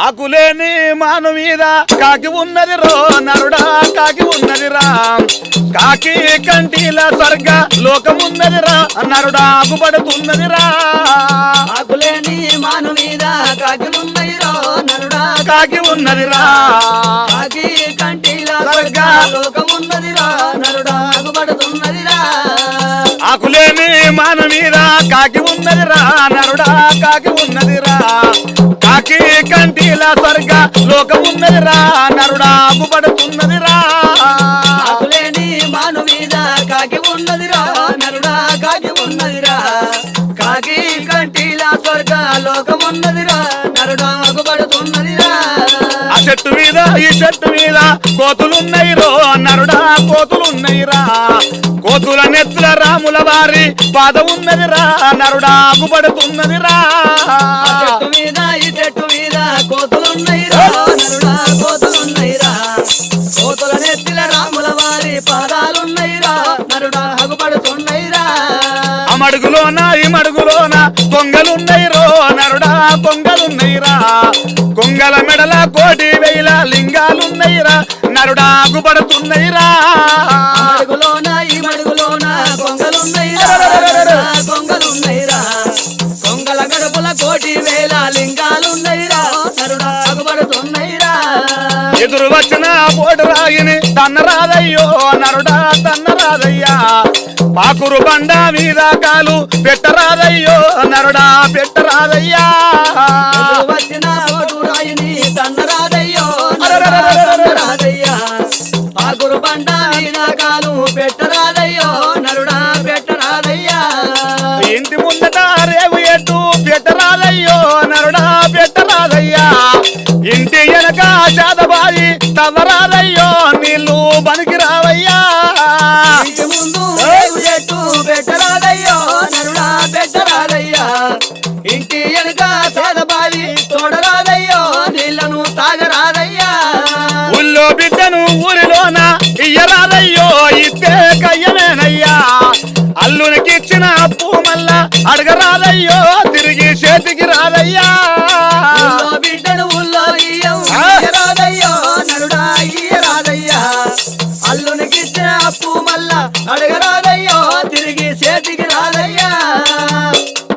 ఆకులేని మాను మీద కాకి ఉన్నది రో నరుడా కాకి ఉన్నది రా. కాకి కంటిల స్వర్గ లోకమున్నది రా నరుడా ఆకుపడుతున్నది రా. ఆకులేని మాను మీద కాకిలున్నయిరో నరుడా కాకి ఉన్నది రా. కాకి కంటిలా స్వర్గ లోకమున్నదిరా నరుడా ఆగుపడుతున్నదిరా ఆకులేని మాను మీద కాకి ఉన్నది రా నరుడా కాకి ఉన్నది రా. కాకి కంటిల స్వర్గ లోకమున్నది రా నరుడా ఆకుపడుతున్నది రా. ఆకులేని మాను మీద కాకి ఉన్నదిరా నరుడా కాకి ఉన్నదిరా కాకి కంటిలా స్వర్గ లోకమున్నదిరా నరుడా ఆగుపడుతున్నదిరా ఆ చెట్టు మీద ఈ చెట్టు మీద కోతులున్నాయి రో నరుడా కోతులున్నాయి రా కోతుల నెత్తుల రాముల వారి పాద ఉన్నది రా నరుడా ఆకుపడుతున్నది రా చెట్టు మీద ఈ చెట్టు మీద కోతులున్నయిరా నరుడా కోతులున్నయిరా. కోతుల నెత్తిల రాముల వారి పాదాలున్నయిరా నరుడా ఆ మడుగులోన ఈ మడుగులోన కొంగలున్నాయి రో నరుడా కొంగలున్నాయి రా కొంగల మెడల కోటి వేల లింగాలున్నాయి రా నరుడా రా కోటి వేల లింగాలున్నైరా నరుడా అగుపడుతున్నైరా ఎదురు వచ్చిన పోటు రాగిని తన్నరాదయ్యో నరుడా తన్నరాదయ్యా. పాకురు బండ మీద కాలు పెట్టరాదయ్యో నరుడా పెట్టరాదయ్యా. ఎదురు వచ్చిన ఓటు రాయిని తండరాదయ్యో నరుడా తండరాదయ్యా పాకురు బండ మీద కాలు పెట్టరాదయ్యో నరుడా పెట్టరాదయ్యా. ఇంటి ముందట రేవు ఎట్టు పెట్టరాదయ్యో నరుడా పెట్టరాదయ్యా ఇంటి వెనక చాదబాయి తవ్వరాదయ్యో నీళ్ళు పనికి రావయ్యా ఇంటి ముందు రేగు చెట్టు పెట్టరాదయ్యో నరుడా పెట్టరాదయ్యా ఇంటి వెనుక సేదబాయి తోడరాదయ్యో నీళ్ళను తాగరాదయ్యా. ఊళ్ళో బిడ్డను ఊరిలోన ఇయ్యరాదయ్యో ఇస్తే కయ్యమేనయ్యా. అల్లునికిచ్చిన అప్పు మళ్ళా అడగరాదయ్యో あれがな